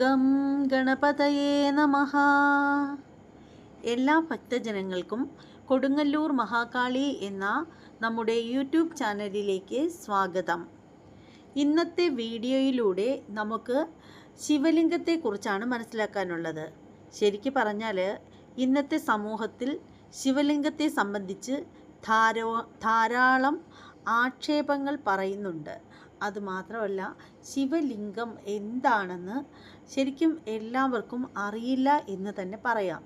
Gum ഗണപതയേ നമ. എല്ലാ ഭക്തജനങ്ങൾക്കും കൊടുങ്ങല്ലൂർ മഹാകാളി എന്ന നമ്മുടെ യൂട്യൂബ് ചാനലിലേക്ക് സ്വാഗതം. ഇന്നത്തെ വീഡിയോയിലൂടെ നമുക്ക് ശിവലിംഗത്തെക്കുറിച്ചാണ് മനസ്സിലാക്കാനുള്ളത്. ശരിക്കു പറഞ്ഞാൽ ഇന്നത്തെ സമൂഹത്തിൽ ശിവലിംഗത്തെ സംബന്ധിച്ച് ധാരോ ധാരാളം ആക്ഷേപങ്ങൾ പറയുന്നുണ്ട്. അതുമാത്രമല്ല ശിവലിംഗം എന്താണെന്ന് ശരിക്കും എല്ലാവർക്കും അറിയില്ല എന്ന് തന്നെ പറയാം.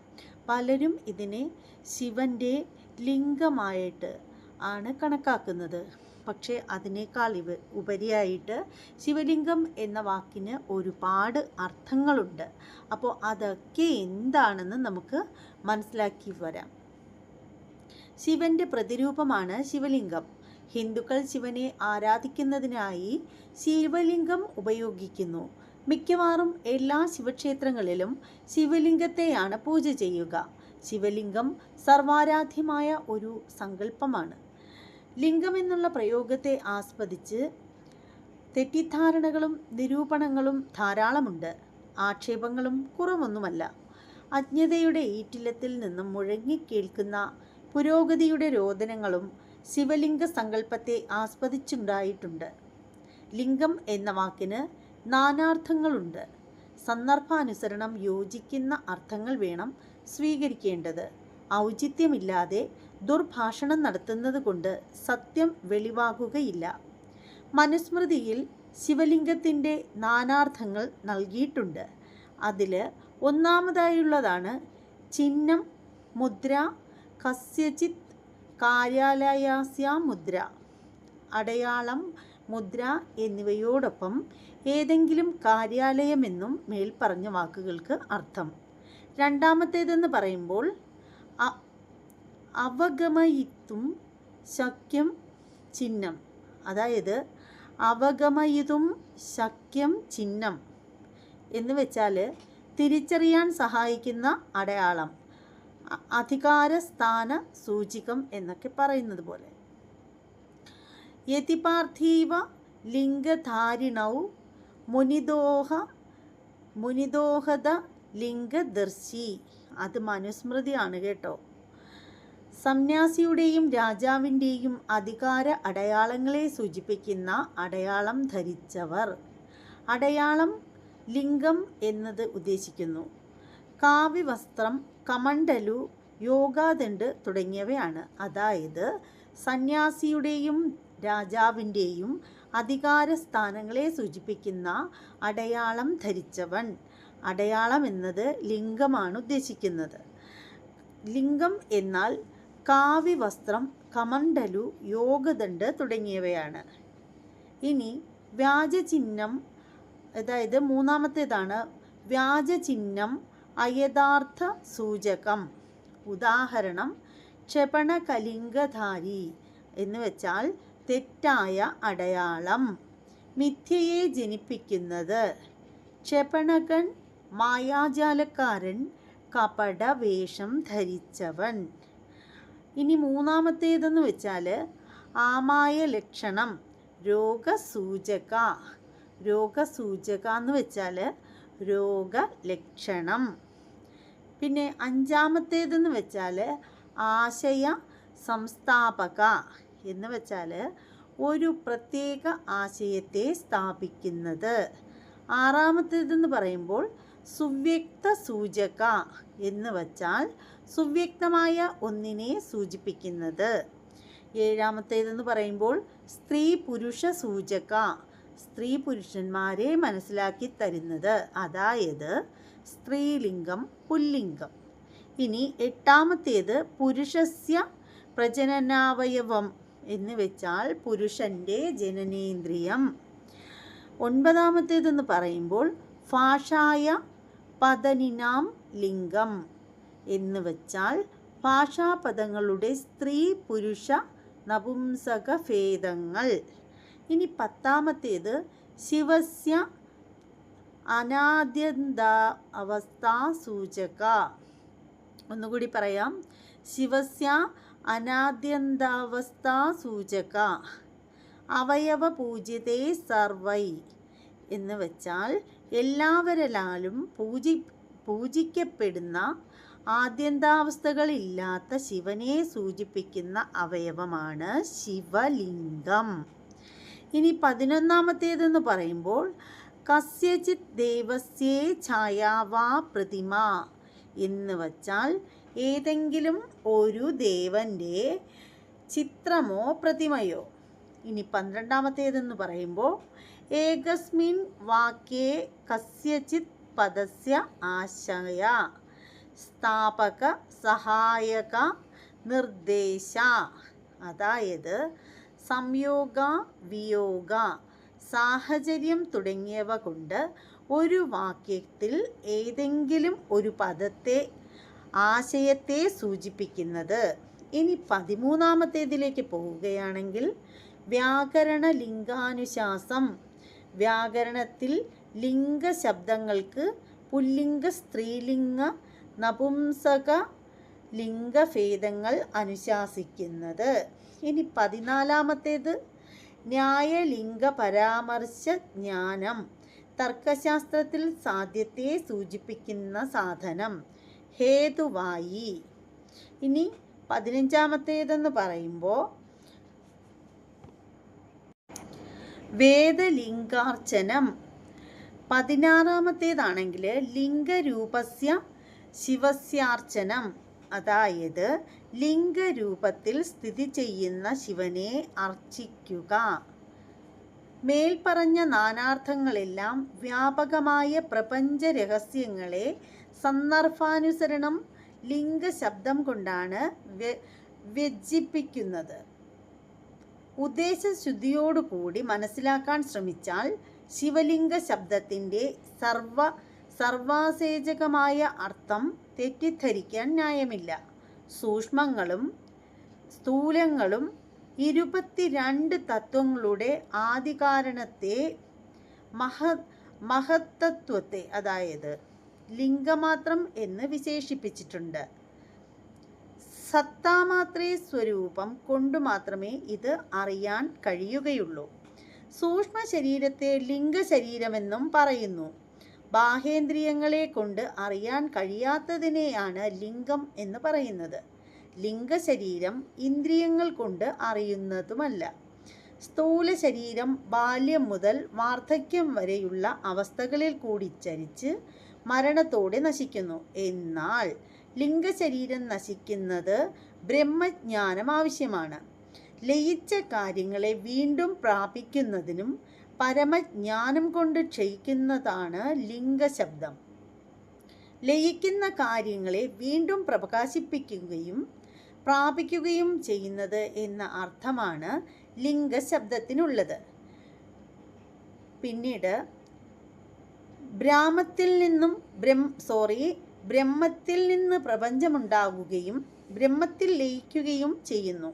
പലരും ഇതിനെ ശിവന്റെ ലിംഗമായിട്ട് ആണ് കണക്കാക്കുന്നത്. പക്ഷേ അതിനേക്കാൾ ഇവ ഉപരിയായിട്ട് ശിവലിംഗം എന്ന വാക്കിന് ഒരുപാട് അർത്ഥങ്ങളുണ്ട്. അപ്പോൾ അതൊക്കെ എന്താണെന്ന് നമുക്ക് മനസ്സിലാക്കി വരാം. ശിവന്റെ പ്രതിരൂപമാണ് ശിവലിംഗം. ഹിന്ദുക്കൾ ശിവനെ ആരാധിക്കുന്നതിനായി ശിവലിംഗം ഉപയോഗിക്കുന്നു. മിക്കവാറും എല്ലാ ശിവക്ഷേത്രങ്ങളിലും ശിവലിംഗത്തെയാണ് പൂജ ചെയ്യുക. ശിവലിംഗം സർവാരാധ്യമായ ഒരു സങ്കല്പമാണ്. ലിംഗം എന്നുള്ള പ്രയോഗത്തെ ആസ്പദിച്ച് തെറ്റിദ്ധാരണകളും നിരൂപണങ്ങളും ധാരാളമുണ്ട്. ആക്ഷേപങ്ങളും കുറവൊന്നുമല്ല. അജ്ഞതയുടെ ഈറ്റില്ലത്തിൽ നിന്നും മുഴങ്ങിക്കേൽക്കുന്ന പുരോഗതിയുടെ രോദനങ്ങളും ശിവലിംഗ സങ്കല്പത്തെ ആസ്പദിച്ചുണ്ടായിട്ടുണ്ട് ലിംഗം എന്ന വാക്കിന് നാനാർത്ഥങ്ങളുണ്ട്. സന്ദർഭാനുസരണം യോജിക്കുന്ന അർത്ഥങ്ങൾ വേണം സ്വീകരിക്കേണ്ടത്. ഔചിത്യമില്ലാതെ ദുർഭാഷണം നടത്തുന്നത് കൊണ്ട് സത്യം വെളിവാകുകയില്ല. മനുസ്മൃതിയിൽ ശിവലിംഗത്തിന്റെ നാനാർത്ഥങ്ങൾ നൽകിയിട്ടുണ്ട്. അതിൽ ഒന്നാമതായുള്ളതാണ് ചിഹ്നം മുദ്ര കസ്യചിത് കാര്യാലയാസ്യ മുദ്ര അടയാളം മുദ്ര എന്നിവയോടൊപ്പം ഏതെങ്കിലും കാര്യാലയമെന്നും മേൽപ്പറഞ്ഞ വാക്കുകൾക്ക് അർത്ഥം. രണ്ടാമത്തേതെന്ന് പറയുമ്പോൾ അവഗമയിത്തും ശക്യം ചിഹ്നം അതായത് അവഗമയിതും ശക്യം ചിഹ്നം എന്ന് വെച്ചാൽ തിരിച്ചറിയാൻ സഹായിക്കുന്ന അടയാളം. അധികാരസ്ഥാന സൂചികം എന്നൊക്കെ പറയുന്നത് പോലെ. യതിപാർത്ഥീവ ലിംഗധാരിണൗ മുനിദോഹ മുനിദോഹത ലിംഗദർശി. അത് മനുസ്മൃതിയാണ് കേട്ടോ. സന്യാസിയുടെയും രാജാവിന്റെയും അധികാര അടയാളങ്ങളെ സൂചിപ്പിക്കുന്ന അടയാളം ധരിച്ചവർ. അടയാളം ലിംഗം എന്നത് ഉദ്ദേശിക്കുന്നു. കാവ്യവസ്ത്രം കമണ്ടലു യോഗാദണ്ഡ് തുടങ്ങിയവയാണ്. അതായത് സന്യാസിയുടെയും രാജാവിന്റെയും അധികാര സ്ഥാനങ്ങളെ സൂചിപ്പിക്കുന്ന അടയാളം ധരിച്ചവൻ. അടയാളം എന്നത് ലിംഗമാണ് ഉദ്ദേശിക്കുന്നത്. ലിംഗം എന്നാൽ കാവി വസ്ത്രം കമണ്ടലു യോഗദണ്ഡ് തുടങ്ങിയവയാണ്. ഇനി വ്യാജചിഹ്നം അതായത് മൂന്നാമത്തേതാണ് വ്യാജചിഹ്നം അയഥാർത്ഥ സൂചകം. ഉദാഹരണം ക്ഷപണകലിംഗധാരി എന്ന് വെച്ചാൽ തെറ്റായ അടയാളം. മിഥ്യയെ ജനിപ്പിക്കുന്നത്. ക്ഷപണകൻ മായാജാലക്കാരൻ കപടവേഷം ധരിച്ചവൻ. ഇനി മൂന്നാമത്തേതെന്ന് വെച്ചാൽ ആമായ ലക്ഷണം രോഗസൂചക. രോഗസൂചക എന്ന് വെച്ചാൽ രോഗലക്ഷണം. പിന്നെ അഞ്ചാമത്തേതെന്ന് വെച്ചാൽ ആശയ സംസ്ഥാപക എന്ന് വെച്ചാൽ ഒരു പ്രത്യേക ആശയത്തെ സ്ഥാപിക്കുന്നത്. ആറാമത്തേതെന്ന് പറയുമ്പോൾ സുവ്യക്ത സൂചക എന്ന് വച്ചാൽ സുവ്യക്തമായ ഒന്നിനെ സൂചിപ്പിക്കുന്നത്. ഏഴാമത്തേതെന്ന് പറയുമ്പോൾ സ്ത്രീ പുരുഷ സൂചക സ്ത്രീ പുരുഷന്മാരെ മനസ്സിലാക്കി തരുന്നത്. അതായത് സ്ത്രീലിംഗം പുല്ലിംഗം. ഇനി എട്ടാമത്തേത് പുരുഷസ്യ പ്രജനനാവയവം എന്ന് വെച്ചാൽ പുരുഷന്റെ ജനനേന്ദ്രിയം. ഒൻപതാമത്തേതെന്ന് പറയുമ്പോൾ ഭാഷായ പതനിനാം ലിംഗം എന്ന് വെച്ചാൽ ഭാഷാപദങ്ങളുടെ സ്ത്രീ പുരുഷ നപുംസക ഭേദങ്ങൾ ഇനി പത്താമത്തേത് ശിവസ്യ അനാദ്യന്ത അവസ്ഥാ സൂചക. ഒന്നുകൂടി പറയാം. ശിവസ്യ അനാദ്യന്താവസ്ഥാ സൂചക. അവയവ പൂജിതേ സർവൈ എന്ന് വെച്ചാൽ എല്ലാവരിലാലും പൂജി പൂജിക്കപ്പെടുന്ന ആദ്യന്താവസ്ഥകളില്ലാത്ത ശിവനെ സൂചിപ്പിക്കുന്ന അവയവമാണ് ശിവലിംഗം. ഇനി പതിനൊന്നാമത്തേതെന്ന് പറയുമ്പോൾ കസ്യചിത് ദേവസ്യേ ഛായാവാ പ്രതിമ എന്ന് വച്ചാൽ ഏതെങ്കിലും ഒരു ദേവന്റെ ചിത്രമോ പ്രതിമയോ. ഇനി പന്ത്രണ്ടാമത്തേതെന്ന് പറയുമ്പോൾ ഏകസ്മിൻ വാക്യേ കസ്യചിത് പദസ്യ ആശയ സ്ഥാപക സഹായക നിർദ്ദേശ. അതായത് സംയോഗ വിയോഗ. സാഹചര്യം തുടങ്ങിയവ കൊണ്ട് ഒരു വാക്യത്തിൽ ഏതെങ്കിലും ഒരു പദത്തെ ആശയത്തെ സൂചിപ്പിക്കുന്നത്. ഇനി പതിമൂന്നാമത്തേതിലേക്ക് പോവുകയാണെങ്കിൽ വ്യാകരണ ലിംഗാനുശാസം. വ്യാകരണത്തിൽ ലിംഗ ശബ്ദങ്ങൾക്ക് പുല്ലിംഗ സ്ത്രീലിംഗ നപുംസക ലിംഗഭേദങ്ങൾ അനുശാസിക്കുന്നത്. ഇനി പതിനാലാമത്തേത്. ന്യായലിംഗ പരാമർശ ജ്ഞാനം തർക്കശാസ്ത്രത്തിൽ സാധ്യത്തെ സൂചിപ്പിക്കുന്ന സാധനം ഹേതുവായി. ഇനി പതിനഞ്ചാമത്തേതെന്ന് പറയുമ്പോൾ വേദലിംഗാർച്ചനം. പതിനാറാമത്തേതാണെങ്കിൽ ലിംഗരൂപസ്യ ശിവസ്യാർച്ചനം. അതായത് ലിംഗരൂപത്തിൽ സ്ഥിതി ചെയ്യുന്ന ശിവനെ അർച്ചിക്കുക. മേൽപ്പറഞ്ഞ നാനാർത്ഥങ്ങളെല്ലാം വ്യാപകമായ പ്രപഞ്ച രഹസ്യങ്ങളെ സന്ദർഭാനുസരണം ലിംഗശബ്ദം കൊണ്ടാണ് വ്യജിപ്പിക്കുന്നത് ഉദ്ദേശശുദ്ധിയോടുകൂടി മനസ്സിലാക്കാൻ ശ്രമിച്ചാൽ ശിവലിംഗ ശബ്ദത്തിന്റെ സർവ സർവാസേചകമായ അർത്ഥം തെറ്റിദ്ധരിക്കാൻ ന്യായമില്ല. സൂക്ഷ്മങ്ങളും സ്ഥൂലങ്ങളും ഇരുപത്തിരണ്ട് തത്വങ്ങളുടെ ആദികാരണത്തെ മഹ മഹത്തത്വത്തെ അതായത് ലിംഗമാത്രം എന്ന് വിശേഷിപ്പിച്ചിട്ടുണ്ട്. സത്താമാത്രേ സ്വരൂപം കൊണ്ട് മാത്രമേ ഇത് അറിയാൻ കഴിയുകയുള്ളൂ. സൂക്ഷ്മ ശരീരത്തെ ലിംഗശരീരമെന്നും പറയുന്നു. ബാഹേന്ദ്രിയങ്ങളെ കൊണ്ട് അറിയാൻ കഴിയാത്തതിനെയാണ് ലിംഗം എന്ന് പറയുന്നത്. ലിംഗശരീരം ഇന്ദ്രിയങ്ങൾ കൊണ്ട് അറിയുന്നതുമല്ല. സ്ഥൂല ശരീരം ബാല്യം മുതൽ വാർദ്ധക്യം വരെയുള്ള അവസ്ഥകളിൽ കൂടി ചരിച്ച് മരണത്തോടെ നശിക്കുന്നു. എന്നാൽ ലിംഗശരീരം നശിക്കുന്നത് ബ്രഹ്മജ്ഞാനം ആവശ്യമാണ്. ലയിച്ച കാര്യങ്ങളെ വീണ്ടും പ്രാപിക്കുന്നതിനും പരമജ്ഞാനം കൊണ്ട് ക്ഷയിക്കുന്നതാണ് ലിംഗശബ്ദം. ലയിക്കുന്ന കാര്യങ്ങളെ വീണ്ടും പ്രകാശിപ്പിക്കുകയും പ്രാപിക്കുകയും ചെയ്യുന്നത് എന്ന അർത്ഥമാണ് ലിംഗശബ്ദത്തിനുള്ളത്. പിന്നീട് ബ്രാഹ്മത്തിൽ നിന്നും ബ്രഹ്മ സോറി ബ്രഹ്മത്തിൽ നിന്ന് പ്രപഞ്ചമുണ്ടാകുകയും ബ്രഹ്മത്തിൽ ലയിക്കുകയും ചെയ്യുന്നു.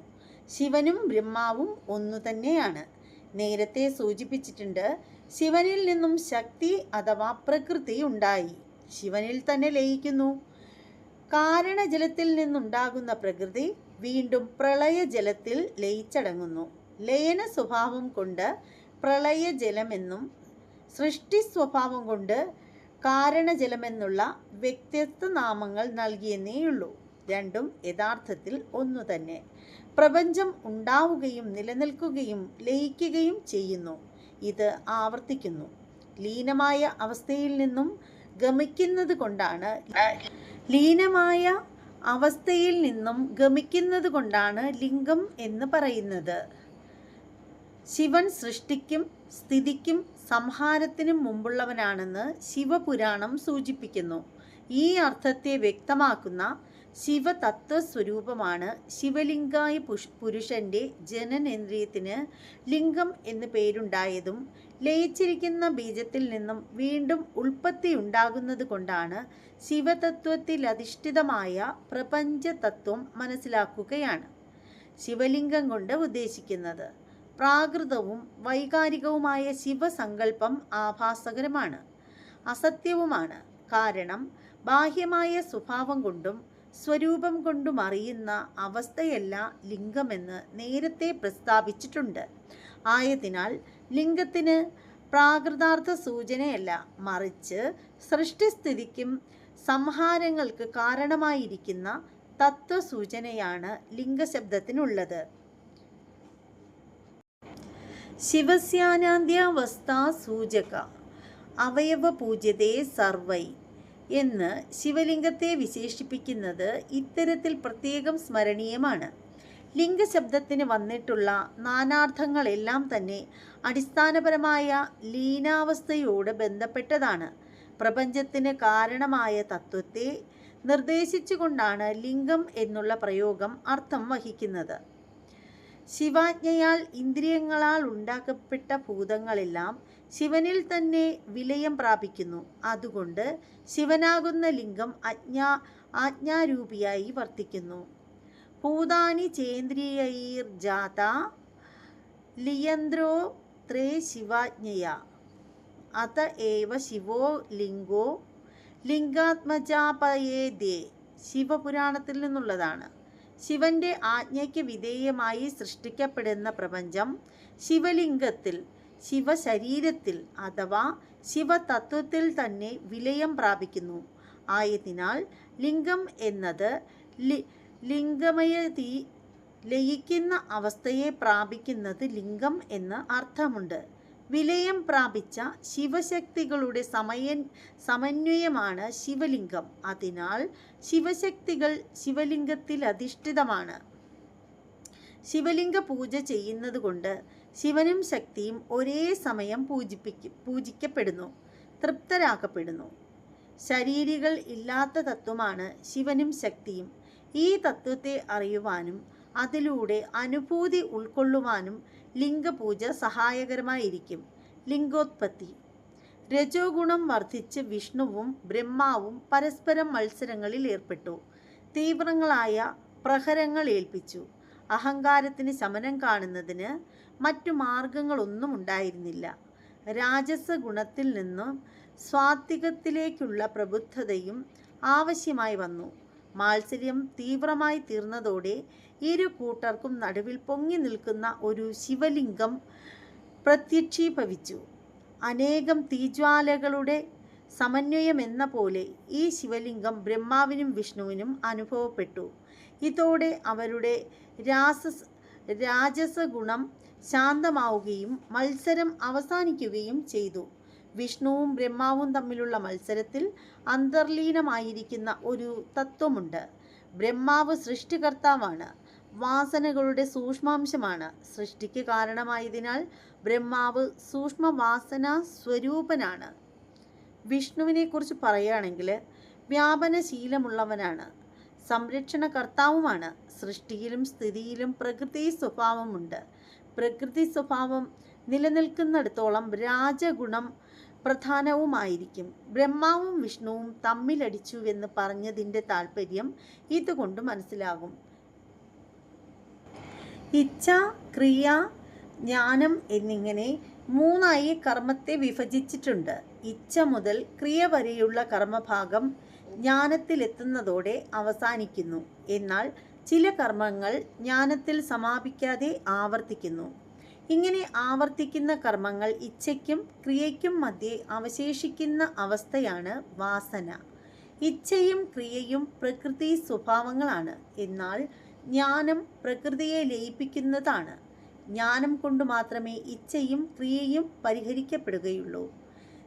ശിവനും ബ്രഹ്മാവും ഒന്നു തന്നെയാണ് നേരത്തെ സൂചിപ്പിച്ചിട്ടുണ്ട്. ശിവനിൽ നിന്നും ശക്തി അഥവാ പ്രകൃതി ഉണ്ടായി. ശിവനിൽ തന്നെ ലയിക്കുന്നു. കാരണജലത്തിൽ നിന്നുണ്ടാകുന്ന പ്രകൃതി വീണ്ടും പ്രളയജലത്തിൽ ലയിച്ചടങ്ങുന്നു. ലയന സ്വഭാവം കൊണ്ട് പ്രളയജലമെന്നും സൃഷ്ടി സ്വഭാവം കൊണ്ട് കാരണജലമെന്നുള്ള വ്യത്യസ്ത നാമങ്ങൾ നൽകിയെന്നേയുള്ളൂ. രണ്ടും യഥാർത്ഥത്തിൽ ഒന്നു തന്നെ പ്രപഞ്ചം ഉണ്ടാവുകയും നിലനിൽക്കുകയും ലയിക്കുകയും ചെയ്യുന്നു. ഇത് ആവർത്തിക്കുന്നു. ലീനമായ അവസ്ഥയിൽ നിന്നും ഗമിക്കുന്നത് കൊണ്ടാണ് ലീനമായ അവസ്ഥയിൽ നിന്നും ഗമിക്കുന്നത് കൊണ്ടാണ് ലിംഗം എന്ന് പറയുന്നത്. ശിവൻ സൃഷ്ടിക്കും സ്ഥിതിക്കും സംഹാരത്തിനും മുമ്പുള്ളവനാണെന്ന് ശിവപുരാണം സൂചിപ്പിക്കുന്നു. ഈ അർത്ഥത്തെ വ്യക്തമാക്കുന്ന ശിവതത്വസ്വരൂപമാണ് ശിവലിംഗായ പുഷ് പുരുഷന്റെ ജനനേന്ദ്രിയത്തിന് ലിംഗം എന്ന് പേരുണ്ടായതും ലയിച്ചിരിക്കുന്ന ബീജത്തിൽ നിന്നും വീണ്ടും ഉൽപ്പത്തി ഉണ്ടാകുന്നത് കൊണ്ടാണ് ശിവതത്വത്തിൽ അധിഷ്ഠിതമായ പ്രപഞ്ചതത്വം മനസ്സിലാക്കുകയാണ്. ശിവലിംഗം കൊണ്ട് ഉദ്ദേശിക്കുന്നത് പ്രാകൃതവും വൈകാരികവുമായ ശിവസങ്കല്പം ആഭാസകരമാണ് അസത്യവുമാണ്. കാരണം ബാഹ്യമായ സ്വഭാവം കൊണ്ടും സ്വരൂപം കൊണ്ടും അറിയുന്ന അവസ്ഥയല്ല ലിംഗമെന്ന് നേരത്തെ പ്രസ്താവിച്ചിട്ടുണ്ട്. ആയതിനാൽ ലിംഗത്തിന് പ്രാകൃതാർത്ഥ സൂചനയല്ല മറിച്ച് സൃഷ്ടിസ്ഥിതിക്കും സംഹാരങ്ങൾക്ക് കാരണമായിരിക്കുന്ന തത്വസൂചനയാണ് ലിംഗശബ്ദത്തിനുള്ളത്. ശിവസ്യാനാന്ത്യാവസ്ഥാ സൂചക അവയവ പൂജ്യതേ സർവൈ എന്ന് ശിവലിംഗത്തെ വിശേഷിപ്പിക്കുന്നത് ഇത്തരത്തിൽ പ്രത്യേകം സ്മരണീയമാണ്. ലിംഗശബ്ദത്തിന് വന്നിട്ടുള്ള നാനാർത്ഥങ്ങളെല്ലാം തന്നെ അടിസ്ഥാനപരമായ ലീനാവസ്ഥയോട് ബന്ധപ്പെട്ടതാണ്. പ്രപഞ്ചത്തിന് കാരണമായ തത്വത്തെ നിർദ്ദേശിച്ചുകൊണ്ടാണ് ലിംഗം എന്നുള്ള പ്രയോഗം അർത്ഥം വഹിക്കുന്നത്. ശിവാജ്ഞയാൽ ഇന്ദ്രിയങ്ങളാൽ ഉണ്ടാക്കപ്പെട്ട ഭൂതങ്ങളെല്ലാം ശിവനിൽ തന്നെ വിലയം പ്രാപിക്കുന്നു. അതുകൊണ്ട് ശിവനാകുന്ന ലിംഗം അജ്ഞാ ആജ്ഞാരൂപിയായി വർത്തിക്കുന്നു. ഭൂതാനി ചേന്ദ്രിയൈർ ജാത ലിയന്ത്രോ ത്രേ ശിവാജ്ഞയ. അത ഏവ ശിവോ ലിംഗോ ലിംഗാത്മജാപയേ ദേ. ശിവപുരാണത്തിൽ നിന്നുള്ളതാണ്. ശിവന്റെ ആജ്ഞയ്ക്ക് വിധേയമായി സൃഷ്ടിക്കപ്പെടുന്ന പ്രപഞ്ചം ശിവലിംഗത്തിൽ ശിവശരീരത്തിൽ അഥവാ ശിവതത്വത്തിൽ തന്നെ വിലയം പ്രാപിക്കുന്നു. ആയതിനാൽ ലിംഗം എന്നത് ലി ലിംഗമയതി ലയിക്കുന്ന അവസ്ഥയെ പ്രാപിക്കുന്നത് ലിംഗം എന്ന് അർത്ഥമുണ്ട്. വിലയം പ്രാപിച്ച ശിവശക്തികളുടെ സമയൻ സമന്വയമാണ് ശിവലിംഗം. അതിനാൽ ശിവശക്തികൾ ശിവലിംഗത്തിൽ അധിഷ്ഠിതമാണ്. ശിവലിംഗ പൂജ ചെയ്യുന്നത് കൊണ്ട് ശിവനും ശക്തിയും ഒരേ സമയം പൂജിപ്പിക്കും പൂജിക്കപ്പെടുന്നു തൃപ്തരാക്കപ്പെടുന്നു. ശരീരികൾ ഇല്ലാത്ത തത്വമാണ് ശിവനും ശക്തിയും. ഈ തത്വത്തെ അറിയുവാനും അതിലൂടെ അനുഭൂതി ഉൾക്കൊള്ളുവാനും ലിംഗപൂജ സഹായകരമായിരിക്കും. ലിംഗോത്പത്തി. രജോഗുണം വർദ്ധിച്ച് വിഷ്ണുവും ബ്രഹ്മാവും പരസ്പരം മത്സരങ്ങളിൽ ഏർപ്പെട്ടു. തീവ്രങ്ങളായ പ്രഹരങ്ങൾ ഏൽപ്പിച്ചു. അഹങ്കാരത്തിന് ശമനം കാണുന്നതിന് മറ്റു മാർഗങ്ങളൊന്നും ഉണ്ടായിരുന്നില്ല. രാജസ ഗുണത്തിൽ നിന്നും സ്വാത്വികത്തിലേക്കുള്ള പ്രബുദ്ധതയും ആവശ്യമായി വന്നു. മാത്സര്യം തീവ്രമായി തീർന്നതോടെ ഇരു കൂട്ടർക്കും നടുവിൽ പൊങ്ങി നിൽക്കുന്ന ഒരു ശിവലിംഗം പ്രത്യക്ഷീഭവിച്ചു. അനേകം തീജ്വാലകളുടെ സമന്വയം എന്ന പോലെ ഈ ശിവലിംഗം ബ്രഹ്മാവിനും വിഷ്ണുവിനും അനുഭവപ്പെട്ടു. ഇതോടെ അവരുടെ രാസ രാജസ ഗുണം ശാന്തമാവുകയും മത്സരം അവസാനിക്കുകയും ചെയ്തു. വിഷ്ണുവും ബ്രഹ്മാവും തമ്മിലുള്ള മത്സരത്തിൽ അന്തർലീനമായിരിക്കുന്ന ഒരു തത്വമുണ്ട്. ബ്രഹ്മാവ് സൃഷ്ടികർത്താവാണ്. വാസനകളുടെ സൂക്ഷ്മാംശമാണ്. സൃഷ്ടിക്ക് കാരണമായതിനാൽ ബ്രഹ്മാവ് സൂക്ഷ്മവാസന സ്വരൂപനാണ്. വിഷ്ണുവിനെ കുറിച്ച് പറയുകയാണെങ്കിൽ വ്യാപനശീലമുള്ളവനാണ്. സംരക്ഷണ കർത്താവുമാണ് സൃഷ്ടിയിലും സ്ഥിതിയിലും പ്രകൃതി സ്വഭാവമുണ്ട്. പ്രകൃതി സ്വഭാവം നിലനിൽക്കുന്നിടത്തോളം രാജഗുണം പ്രധാനവുമായിരിക്കും. ബ്രഹ്മാവും വിഷ്ണുവും തമ്മിലടിച്ചു എന്ന് പറഞ്ഞതിന്റെ താല്പര്യം ഇതുകൊണ്ട് മനസ്സിലാകും. ഇച്ഛ ക്രിയ ജ്ഞാനം എന്നിങ്ങനെ മൂന്നായി കർമ്മത്തെ വിഭജിച്ചിട്ടുണ്ട്. ഇച്ഛ മുതൽ ക്രിയ വരെയുള്ള കർമ്മഭാഗം ജ്ഞാനത്തിലെത്തുന്നതോടെ അവസാനിക്കുന്നു. എന്നാൽ ചില കർമ്മങ്ങൾ ജ്ഞാനത്തിൽ സമാപിക്കാതെ ആവർത്തിക്കുന്നു. ഇങ്ങനെ ആവർത്തിക്കുന്ന കർമ്മങ്ങൾ ഇച്ഛയ്ക്കും ക്രിയയ്ക്കും മധ്യേ അവശേഷിക്കുന്ന അവസ്ഥയാണ് വാസന. ഇച്ഛയും ക്രിയയും പ്രകൃതി സ്വഭാവങ്ങളാണ്. എന്നാൽ ജ്ഞാനം പ്രകൃതിയെ ലയിപ്പിക്കുന്നതാണ്. ജ്ഞാനം കൊണ്ട് മാത്രമേ ഇച്ഛയും ക്രിയയും പരിഹരിക്കപ്പെടുകയുള്ളൂ.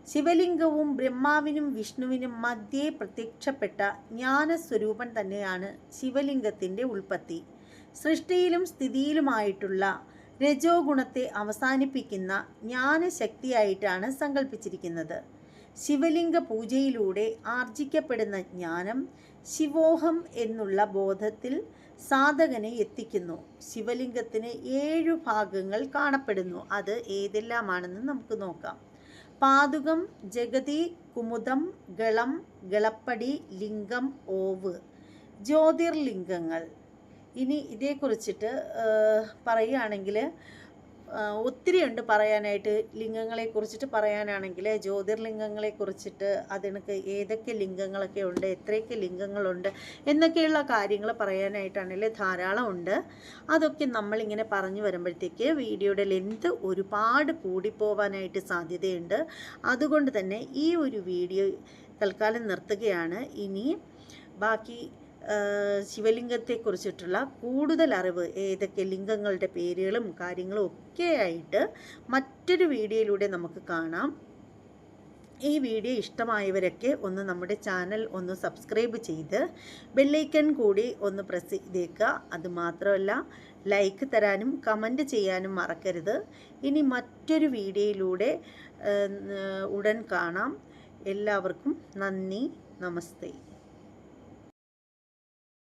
ശിവലിംഗവും ബ്രഹ്മാവിനും വിഷ്ണുവിനും മധ്യേ പ്രത്യക്ഷപ്പെട്ട ജ്ഞാനസ്വരൂപൻ തന്നെയാണ് ശിവലിംഗത്തിന്റെ ഉൽപ്പത്തി. സൃഷ്ടിയിലും സ്ഥിതിയിലുമായിട്ടുള്ള രജോ ഗുണത്തെ അവസാനിപ്പിക്കുന്ന ജ്ഞാനശക്തിയായിട്ടാണ് സങ്കല്പിച്ചിരിക്കുന്നത് ശിവലിംഗ പൂജയിലൂടെ ആർജിക്കപ്പെടുന്ന ജ്ഞാനം ശിവോഹം എന്നുള്ള ബോധത്തിൽ സാധകനെ എത്തിക്കുന്നു. ശിവലിംഗത്തിന് ഏഴു ഭാഗങ്ങൾ കാണപ്പെടുന്നു. അത് ഏതെല്ലാമാണെന്ന് നമുക്ക് നോക്കാം. പാതുകം ജഗതി കുമുദം ഗളം ഗളപ്പടി ലിംഗം ഓവ്. ജ്യോതിർലിംഗങ്ങൾ. ഇനി ഇതേക്കുറിച്ചിട്ട് പറയുകയാണെങ്കിൽ ഒത്തിരിയുണ്ട് പറയാനായിട്ട് ലിംഗങ്ങളെ കുറിച്ചിട്ട് പറയാനാണെങ്കിൽ ജ്യോതിർലിംഗങ്ങളെ കുറിച്ചിട്ട് അതിനൊക്കെ ഏതൊക്കെ ലിംഗങ്ങളൊക്കെ ഉണ്ട് എത്രയൊക്കെ ലിംഗങ്ങളുണ്ട് എന്നൊക്കെയുള്ള കാര്യങ്ങൾ പറയാനായിട്ടാണെങ്കിൽ ധാരാളം ഉണ്ട് അതൊക്കെ നമ്മളിങ്ങനെ പറഞ്ഞു വരുമ്പോഴത്തേക്ക് വീഡിയോയുടെ ലെങ്ത് ഒരുപാട് കൂടിപ്പോവാനായിട്ട് സാധ്യതയുണ്ട്. അതുകൊണ്ട് തന്നെ ഈ ഒരു വീഡിയോ തൽക്കാലം നിർത്തുകയാണ്. ഇനി ബാക്കി ശിവലിംഗത്തെക്കുറിച്ചിട്ടുള്ള കൂടുതൽ അറിവ് ഏതൊക്കെ ലിംഗങ്ങളുടെ പേരുകളും കാര്യങ്ങളും ഒക്കെ ആയിട്ട് മറ്റൊരു വീഡിയോയിലൂടെ നമുക്ക് കാണാം. ഈ വീഡിയോ ഇഷ്ടമായവരൊക്കെ ഒന്ന് നമ്മുടെ ചാനൽ ഒന്ന് സബ്സ്ക്രൈബ് ചെയ്ത് ബെല്ലൈക്കൺ കൂടി ഒന്ന് പ്രസ് ചെയ്തേക്കുക. അതുമാത്രമല്ല ലൈക്ക് തരാനും കമന്റ് ചെയ്യാനും മറക്കരുത്. ഇനി മറ്റൊരു വീഡിയോയിലൂടെ ഉടൻ കാണാം. എല്ലാവർക്കും നന്ദി നമസ്തേ.